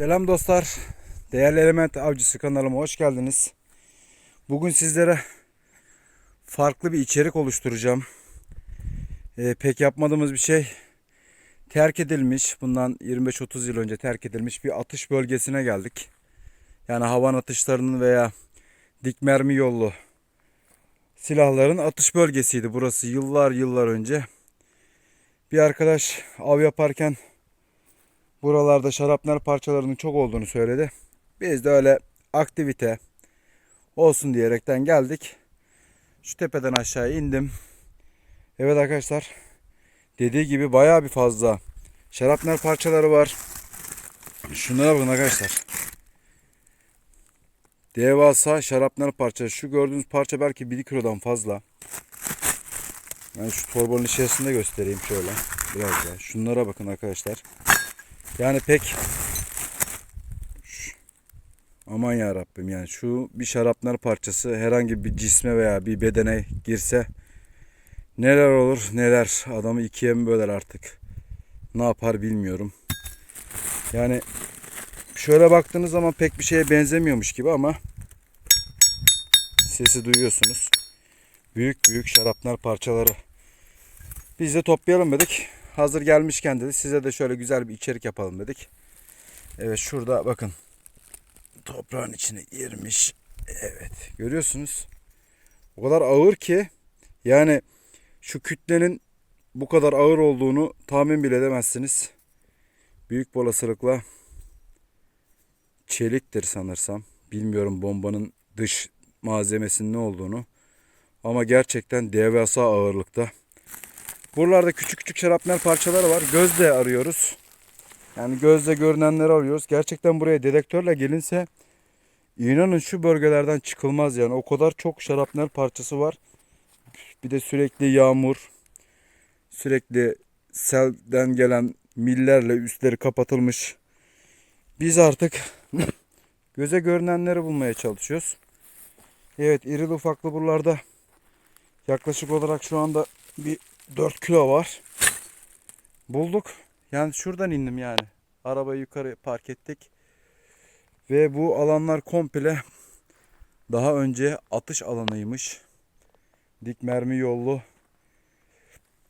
Selam dostlar. Değerli Element Avcısı kanalıma hoş geldiniz. Bugün sizlere farklı bir içerik oluşturacağım. Ee, pek yapmadığımız bir şey. Terk edilmiş, bundan 25-30 yıl önce terk edilmiş bir atış bölgesine geldik. Yani havan atışlarının veya dik mermi yollu silahların atış bölgesiydi burası yıllar yıllar önce. Bir arkadaş av yaparken buralarda şarapnel parçalarının çok olduğunu söyledi. Biz de öyle aktivite olsun diyerekten geldik. Şu tepeden aşağıya indim. Evet arkadaşlar. Dediği gibi bayağı bir fazla şarapnel parçaları var. Şunlara bakın arkadaşlar. Devasa şarapnel parça. Şu gördüğünüz parça belki 1 kilodan fazla. Ben şu torbanın içerisinde göstereyim şöyle. Biraz daha. Şunlara bakın arkadaşlar. Yani pek aman ya Rabbim yani şu bir şarapnel parçası herhangi bir cisme veya bir bedene girse neler olur neler adamı ikiye mi böler artık ne yapar bilmiyorum. Yani şöyle baktığınız zaman pek bir şeye benzemiyormuş gibi ama sesi duyuyorsunuz. Büyük büyük şarapnel parçaları. Biz de toplayalım dedik. Hazır gelmişken dedi size de şöyle güzel bir içerik yapalım dedik. Evet şurada bakın. Toprağın içine girmiş. Evet görüyorsunuz. O kadar ağır ki yani şu kütlenin bu kadar ağır olduğunu tahmin bile edemezsiniz. Büyük bir olasılıkla çeliktir sanırsam. Bilmiyorum bombanın dış malzemesinin ne olduğunu. Ama gerçekten devasa ağırlıkta. Buralarda küçük küçük şarapnel parçaları var. Gözle arıyoruz. Yani gözle görünenleri arıyoruz. Gerçekten buraya dedektörle gelinse inanın şu bölgelerden çıkılmaz yani. O kadar çok şarapnel parçası var. Bir de sürekli yağmur, sürekli selden gelen millerle üstleri kapatılmış. Biz artık göze görünenleri bulmaya çalışıyoruz. Evet irili ufaklı buralarda yaklaşık olarak şu anda bir 4 kilo var. Bulduk. Yani şuradan indim yani. Arabayı yukarı park ettik. Ve bu alanlar komple daha önce atış alanıymış. Dik mermi yollu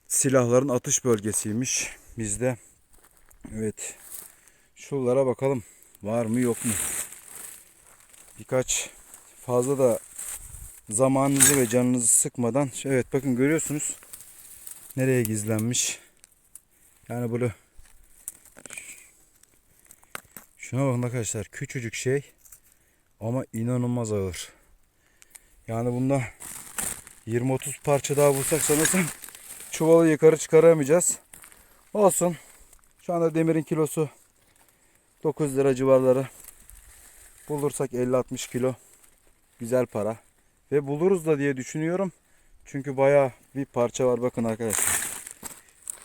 silahların atış bölgesiymiş bizde. Evet. Şuralara bakalım. Var mı yok mu? Birkaç fazla da zamanınızı ve canınızı sıkmadan evet bakın görüyorsunuz nereye gizlenmiş. Yani böyle şuna bakın arkadaşlar küçücük şey ama inanılmaz ağır. Yani bunda 20-30 parça daha bulsak sanırsam çuvalı yukarı çıkaramayacağız. Olsun. Şu anda demirin kilosu 9 lira civarları. Bulursak 50-60 kilo güzel para. Ve buluruz da diye düşünüyorum. Çünkü bayağı bir parça var bakın arkadaşlar.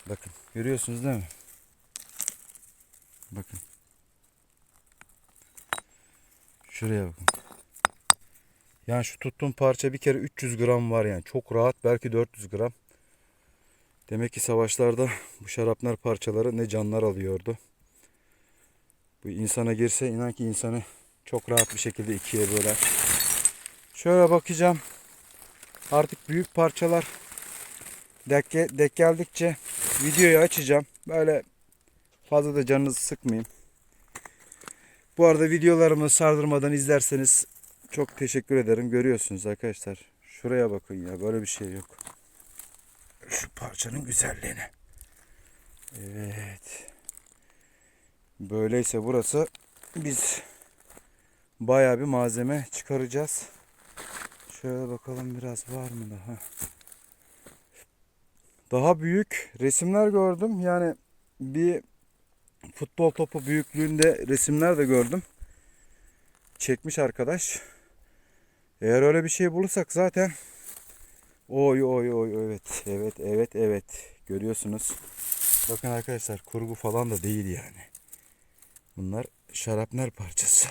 Bakın görüyorsunuz değil mi? Bakın. Şuraya bakın. Yani şu tuttuğum parça bir kere 300 gram var yani. Çok rahat belki 400 gram. Demek ki savaşlarda bu şarapnel parçaları ne canlar alıyordu. Bu insana girse inan ki insanı çok rahat bir şekilde ikiye böler. Şöyle bakacağım. Artık büyük parçalar dek, dek geldikçe videoyu açacağım. Böyle fazla da canınızı sıkmayayım. Bu arada videolarımı sardırmadan izlerseniz çok teşekkür ederim. Görüyorsunuz arkadaşlar. Şuraya bakın ya. Böyle bir şey yok. Şu parçanın güzelliğine. Evet. Böyleyse burası biz bayağı bir malzeme çıkaracağız. Şöyle bakalım biraz var mı daha. Daha büyük resimler gördüm. Yani bir futbol topu büyüklüğünde resimler de gördüm. Çekmiş arkadaş. Eğer öyle bir şey bulursak zaten oy oy oy evet evet evet evet görüyorsunuz. Bakın arkadaşlar kurgu falan da değil yani. Bunlar şarapnel parçası.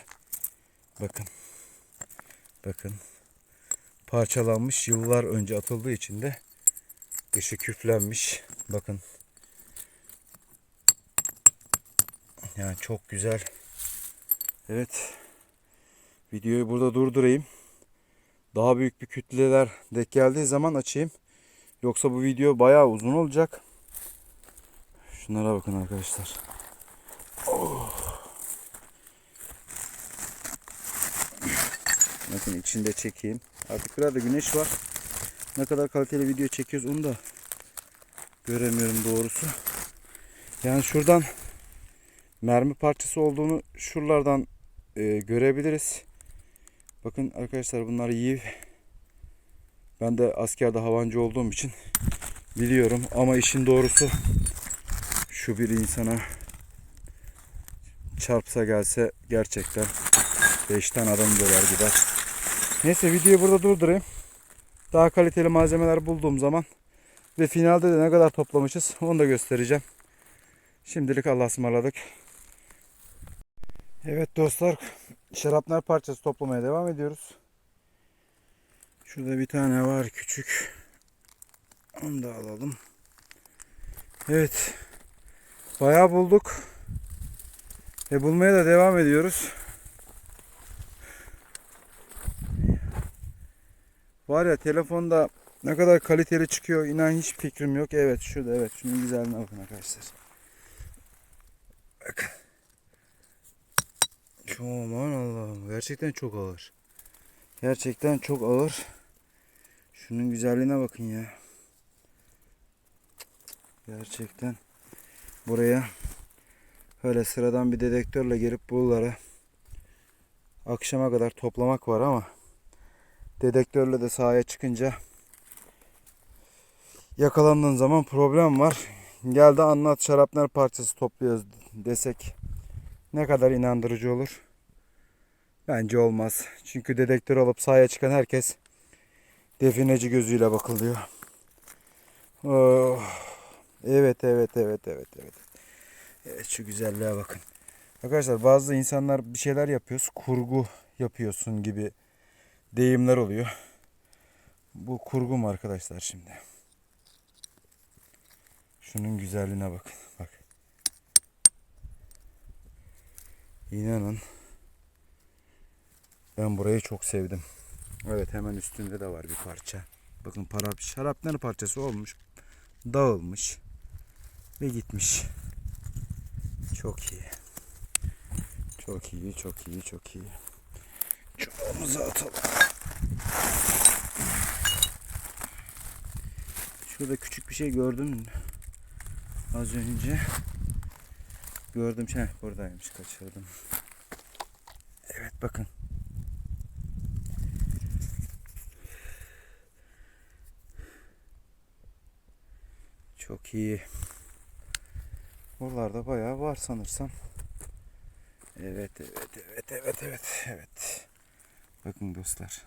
Bakın. Bakın parçalanmış yıllar önce atıldığı için de dışı küflenmiş. Bakın. Yani çok güzel Evet. Videoyu burada durdurayım. Daha büyük bir kütleler denk geldiği zaman açayım. Yoksa bu video bayağı uzun olacak. Şunlara bakın arkadaşlar. Oh. Bakın içinde çekeyim. Artık biraz güneş var. Ne kadar kaliteli video çekiyoruz onu da göremiyorum doğrusu. Yani şuradan mermi parçası olduğunu şuralardan e, görebiliriz. Bakın arkadaşlar bunlar yiv. Ben de askerde havancı olduğum için biliyorum ama işin doğrusu şu bir insana çarpsa gelse gerçekten 5 tane adam dolar gider. Neyse videoyu burada durdurayım. Daha kaliteli malzemeler bulduğum zaman ve finalde de ne kadar toplamışız onu da göstereceğim. Şimdilik Allah'a ısmarladık. Evet dostlar şarapnel parçası toplamaya devam ediyoruz. Şurada bir tane var küçük. Onu da alalım. Evet. Bayağı bulduk. Ve bulmaya da devam ediyoruz. Var ya telefonda ne kadar kaliteli çıkıyor inan hiç fikrim yok. Evet şurada evet şunun güzelliğine bakın arkadaşlar. Bakın. Aman Allah'ım gerçekten çok ağır. Gerçekten çok ağır. Şunun güzelliğine bakın ya. Gerçekten buraya böyle sıradan bir dedektörle gelip buralara akşama kadar toplamak var ama dedektörle de sahaya çıkınca yakalandığın zaman problem var. Gel de anlat şarapnel parçası topluyoruz desek ne kadar inandırıcı olur? Bence olmaz. Çünkü dedektör alıp sahaya çıkan herkes defineci gözüyle bakılıyor. Oh. Evet evet evet evet evet. Evet şu güzelliğe bakın. Arkadaşlar bazı insanlar bir şeyler yapıyoruz. Kurgu yapıyorsun gibi deyimler oluyor. Bu kurgu mu arkadaşlar şimdi? Şunun güzelliğine bakın. Bak. İnanın. Ben burayı çok sevdim. Evet hemen üstünde de var bir parça. Bakın para şarapnel parçası olmuş. Dağılmış. Ve gitmiş. Çok iyi. Çok iyi, çok iyi, çok iyi. Çubuğumuzu atalım. Şurada küçük bir şey gördün mü? Az önce. Gördüm şey buradaymış kaçırdım. Evet bakın. Çok iyi. Buralarda bayağı var sanırsam. Evet evet evet evet evet evet. Bakın dostlar.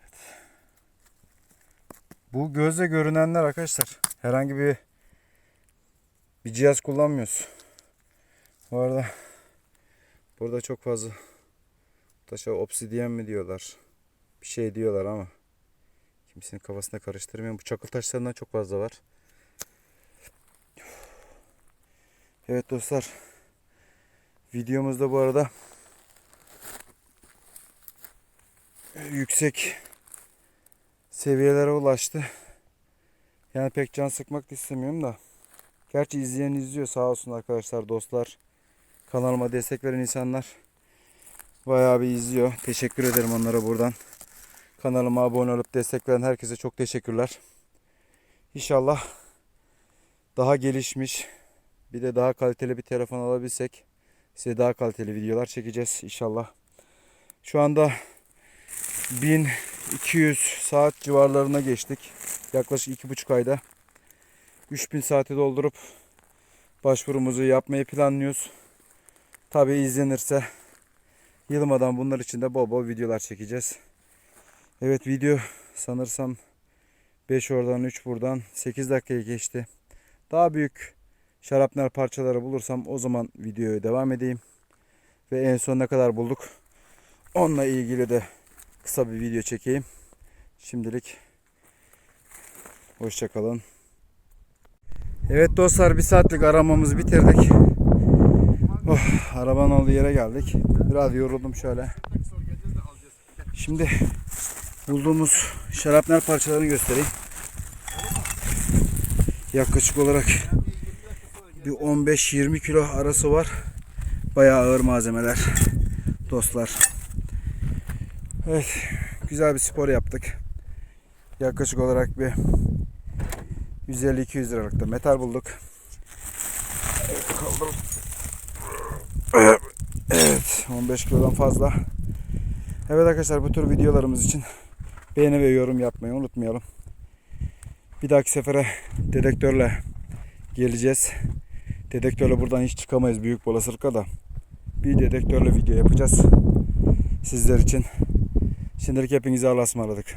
Evet. Bu gözle görünenler arkadaşlar. Herhangi bir bir cihaz kullanmıyoruz. Bu arada burada çok fazla taşa obsidiyen mi diyorlar. Bir şey diyorlar ama kimsenin kafasına karıştırmayın. Bu çakıl taşlarından çok fazla var. Evet dostlar. Videomuzda bu arada yüksek seviyelere ulaştı. Yani pek can sıkmak da istemiyorum da. Gerçi izleyen izliyor sağ olsun arkadaşlar dostlar. Kanalıma destek veren insanlar bayağı bir izliyor. Teşekkür ederim onlara buradan. Kanalıma abone olup destek veren herkese çok teşekkürler. İnşallah daha gelişmiş bir de daha kaliteli bir telefon alabilsek size daha kaliteli videolar çekeceğiz inşallah. Şu anda 1200 saat civarlarına geçtik. Yaklaşık 2,5 ayda 3000 saati doldurup başvurumuzu yapmayı planlıyoruz. Tabi izlenirse yılmadan bunlar için de bol bol videolar çekeceğiz. Evet video sanırsam 5 oradan 3 buradan 8 dakikaya geçti. Daha büyük şarapnel parçaları bulursam o zaman videoya devam edeyim. Ve en son ne kadar bulduk onunla ilgili de kısa bir video çekeyim. Şimdilik hoşçakalın. Evet dostlar bir saatlik aramamızı bitirdik. Arabanın olduğu yere geldik. Biraz yoruldum şöyle. Şimdi bulduğumuz şarapnel parçalarını göstereyim. Yaklaşık olarak bir 15-20 kilo arası var. Bayağı ağır malzemeler dostlar. Evet, güzel bir spor yaptık. Yaklaşık olarak bir 150-200 liralık da metal bulduk. Evet, kaldırın. Evet, 15 kilodan fazla. Evet arkadaşlar bu tür videolarımız için beğeni ve yorum yapmayı unutmayalım. Bir dahaki sefere dedektörle geleceğiz. Dedektörle buradan hiç çıkamayız büyük olasılıkla da. Bir dedektörle video yapacağız. Sizler için. Şimdilik hepinizi Allah'a ısmarladık.